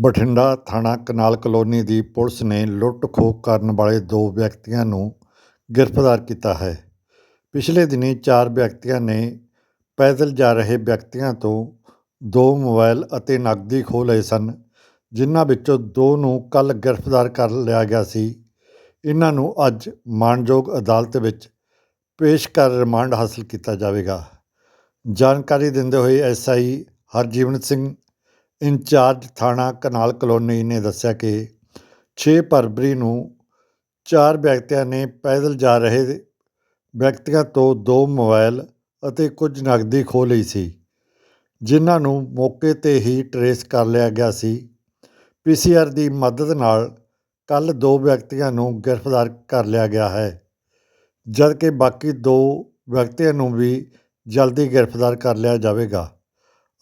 ਬਠਿੰਡਾ ਥਾਣਾ canal colony ਦੀ police ਨੇ ਲੁੱਟ ਖੋਹ ਕਰਨ ਵਾਲੇ ਦੋ ਵਿਅਕਤੀਆਂ ਨੂੰ ਗ੍ਰਿਫਤਾਰ ਕੀਤਾ ਹੈ। ਪਿਛਲੇ ਦਿਨੀਂ ਚਾਰ ਵਿਅਕਤੀਆਂ ਨੇ ਪੈਦਲ ਜਾ ਰਹੇ ਵਿਅਕਤੀਆਂ ਤੋਂ ਦੋ ਮੋਬਾਈਲ ਅਤੇ ਨਕਦੀ ਖੋਹ ਲਏ ਸਨ, ਜਿਨ੍ਹਾਂ ਵਿੱਚੋਂ ਦੋ ਨੂੰ ਕੱਲ੍ਹ ਗ੍ਰਿਫਤਾਰ ਕਰ ਲਿਆ ਗਿਆ ਸੀ। ਇਹਨਾਂ ਨੂੰ ਅੱਜ ਮਾਣਯੋਗ ਅਦਾਲਤ ਵਿੱਚ ਪੇਸ਼ ਕਰ ਰਿਮਾਂਡ ਹਾਸਲ ਕੀਤਾ ਜਾਵੇਗਾ। ਜਾਣਕਾਰੀ ਦਿੰਦੇ ਹੋਏ ਐਸਆਈ ਹਰਜੀਵਨ ਸਿੰਘ ਇੰਚਾਰਜ ਥਾਣਾ ਕਨਾਲ ਕਲੋਨੀ ਨੇ ਦੱਸਿਆ ਕਿ 6 ਫਰਵਰੀ ਨੂੰ ਚਾਰ ਵਿਅਕਤੀਆਂ ਨੇ ਪੈਦਲ ਜਾ ਰਹੇ ਵਿਅਕਤੀਆਂ ਤੋਂ ਦੋ ਮੋਬਾਈਲ ਅਤੇ ਕੁਝ ਨਕਦੀ ਖੋਹ ਲਈ ਸੀ, ਜਿਨ੍ਹਾਂ ਨੂੰ ਮੌਕੇ ਤੇ ਹੀ ਟਰੇਸ ਕਰ ਲਿਆ ਗਿਆ ਸੀ। ਪੀਸੀਆਰ ਦੀ ਮਦਦ ਨਾਲ ਕੱਲ ਦੋ ਵਿਅਕਤੀਆਂ ਨੂੰ ਗ੍ਰਿਫਤਾਰ ਕਰ ਲਿਆ ਗਿਆ ਹੈ, ਜਦਕਿ ਬਾਕੀ ਦੋ ਵਿਅਕਤੀਆਂ ਨੂੰ ਵੀ ਜਲਦੀ ਗ੍ਰਿਫਤਾਰ ਕਰ ਲਿਆ ਜਾਵੇਗਾ।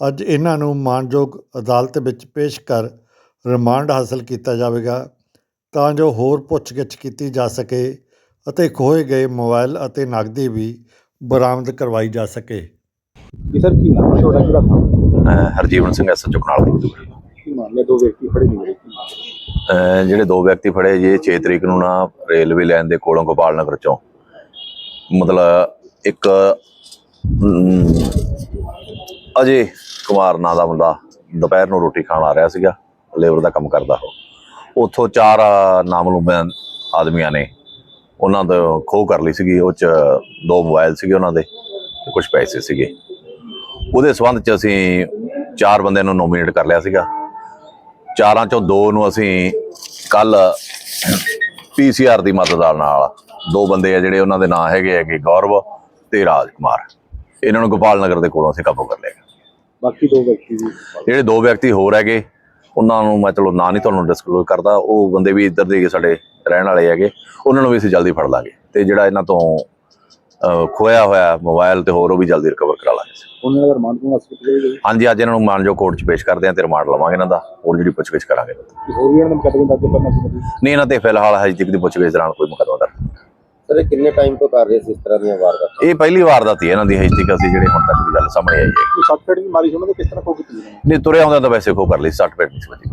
ਅੱਜ ਇਹਨਾਂ ਨੂੰ ਮਾਣਯੋਗ ਅਦਾਲਤ ਵਿੱਚ ਪੇਸ਼ ਕਰ ਰਿਮਾਂਡ ਹਾਸਲ ਕੀਤਾ ਜਾਵੇਗਾ ਤਾਂ ਜੋ ਹੋਰ ਪੁੱਛਗਿੱਛ ਕੀਤੀ ਜਾ ਸਕੇ ਅਤੇ ਖੋਏ ਗਏ ਮੋਬਾਈਲ ਅਤੇ ਨਕਦੀ ਵੀ ਬਰਾਮਦ ਕਰਵਾਈ ਜਾ ਸਕੇ। ਕਿ ਸਰ ਕੀ ਨਾਮ ਹੈ ਤੁਹਾਡਾ? ਕਿਹੜਾ ਥਾਂ? ਅਹ ਹਰਜੀਵਨ ਸਿੰਘ ਐਸਐਚਓ ਕਨਾਲ ਕੀ ਮਾਮਲੇ? ਦੋ ਵਿਅਕਤੀ ਕੀ ਮਾਮਲੇ? ਅਹ ਜਿਹੜੇ ਦੋ ਵਿਅਕਤੀ ਫੜੇ ਜੇ 6 ਤਰੀਕ ਨੂੰ ਨਾ ਰੇਲਵੇ ਲਾਈਨ ਦੇ ਕੋਲੋਂ ਗੋਪਾਲ ਨਗਰ ਚੋਂ। ਮਤਲਬ ਇੱਕ ਅਮ, ਅਜੇ ਕੁਮਾਰ ਨਾਂ ਦਾ ਮੁੰਡਾ ਦੁਪਹਿਰ ਨੂੰ ਰੋਟੀ ਖਾਣ ਆ ਰਿਹਾ ਸੀਗਾ ਲੇਬਰ ਦਾ ਕੰਮ ਕਰਦਾ ਉਹ। ਉੱਥੋਂ ਚਾਰ ਨਾਮਲੂਮ ਆਦਮੀਆਂ ਨੇ ਉਹਨਾਂ ਦਾ ਖੋਹ ਕਰ ਲਈ ਸੀਗੀ, ਉਹ ਚ ਦੋ ਮੋਬਾਈਲ ਸੀਗੇ ਉਹਨਾਂ ਦੇ ਤੇ ਕੁਝ ਪੈਸੇ ਸੀਗੇ। ਉਹਦੇ ਸਬੰਧ ਚ ਅਸੀਂ ਚਾਰ ਬੰਦਿਆਂ ਨੂੰ ਨੋਮੀਨੇਟ ਕਰ ਲਿਆ ਸੀਗਾ। ਚਾਰਾਂ ਚੋਂ ਦੋ ਨੂੰ ਅਸੀਂ ਕੱਲ ਪੀਸੀਆਰ ਦੀ ਮਦਦ ਨਾਲ ਦੋ ਬੰਦੇ ਆ ਜਿਹੜੇ ਉਹਨਾਂ ਦੇ ਨਾਂ ਹੈਗੇ ਹੈਗੇ ਗੌਰਵ ਤੇ ਰਾਜ ਕੁਮਾਰ ਇਹਨਾਂ ਨੂੰ ਗੋਪਾਲ ਨਗਰ ਦੇ ਕੋਲੋਂ ਅਸੀਂ ਕਾਬੂ ਕਰ ਲਿਆ। ਬਾਕੀ ਦੋ ਵਿਅਕਤੀ ਵੀ ਜਿਹੜੇ ਦੋ ਵਿਅਕਤੀ ਹੋਰ ਹੈਗੇ ਉਹਨਾਂ ਨੂੰ ਮੈਂ ਚਲੋ ਨਾਂ ਨਹੀਂ ਤੁਹਾਨੂੰ ਡਿਸਕਲੋਜ਼ ਕਰਦਾ ਉਹ ਬੰਦੇ ਵੀ ਇੱਧਰ ਦੇ ਸਾਡੇ ਰਹਿਣ ਵਾਲੇ ਹੈਗੇ ਉਹਨਾਂ ਨੂੰ ਵੀ ਅਸੀਂ ਜਲਦੀ ਫੜ ਲਾਂਗੇ ਤੇ ਜਿਹੜਾ ਇਹਨਾਂ ਤੋਂ ਖੋਇਆ ਹੋਇਆ ਮੋਬਾਈਲ ਤੇ ਹੋਰ ਉਹ ਵੀ ਜਲਦੀ ਰਿਕਵਰ ਕਰਾ ਲਾਂਗੇ ਉਹਨਾਂ ਦਾ ਰਿਮਾਂਡ ਨੂੰ ਹਸਪਤਾਲ ਲੈ ਗਏ ਹਾਂਜੀ ਅੱਜ ਇਹਨਾਂ ਨੂੰ ਮਾਨਜੋ ਕੋਰਟ 'ਚ ਪੇਸ਼ ਕਰਦੇ ਹਾਂ ਤੇ ਰਿਮਾਂਡ ਲਵਾਂਗੇ ਇਹਨਾਂ ਦਾ ਹੋਰ ਜਿਹੜੀ ਪੁੱਛਗਿੱਛ ਕਰਾਂਗੇ। ਹੋਰ ਵੀ ਇਹਨਾਂ ਨੂੰ ਮੁਕੱਦਮੇ ਦਰਜ ਕਰਨਾ ਨਹੀਂ ਇਹਨਾਂ ਤੇ ਫਿਲਹਾਲ ਹਜੇ ਤੱਕ ਦੀ ਪੁੱਛਗਿੱਛ ਦੌਰਾਨ ਕੋਈ ਸਰ ਇਹ ਕਿੰਨੇ ਟਾਈਮ ਤੋਂ ਕਰ ਰਹੇ ਸੀ ਇਸ ਤਰ੍ਹਾਂ ਦੀਆਂ ਵਾਰਦਾਤਾਂ? ਇਹ ਪਹਿਲੀ ਵਾਰ ਦਾ ਤੀ ਇਹਨਾਂ ਦੀ ਹਜੇ ਤੱਕ ਅਸੀਂ ਜਿਹੜੇ ਹੁਣ ਤੱਕ ਦੀ ਗੱਲ ਸਾਹਮਣੇ ਆਈ ਹੈ। ਕੋਈ ਸਰਟੀਫਿਕੇਟ ਦੀ ਮਾਰੀ ਸੀ ਉਹਨਾਂ ਦੇ ਕਿਸ ਤਰ੍ਹਾਂ ਕੋ ਕੀਤੀ ਨਹੀਂ ਤੁਰੇ ਆਉਂਦੇ ਤਾਂ ਵੈਸੇ ਖੋ ਕਰ ਲਈ 60 ਪੇਟ ਨਹੀਂ ਸੀ ਵੱਜੀ।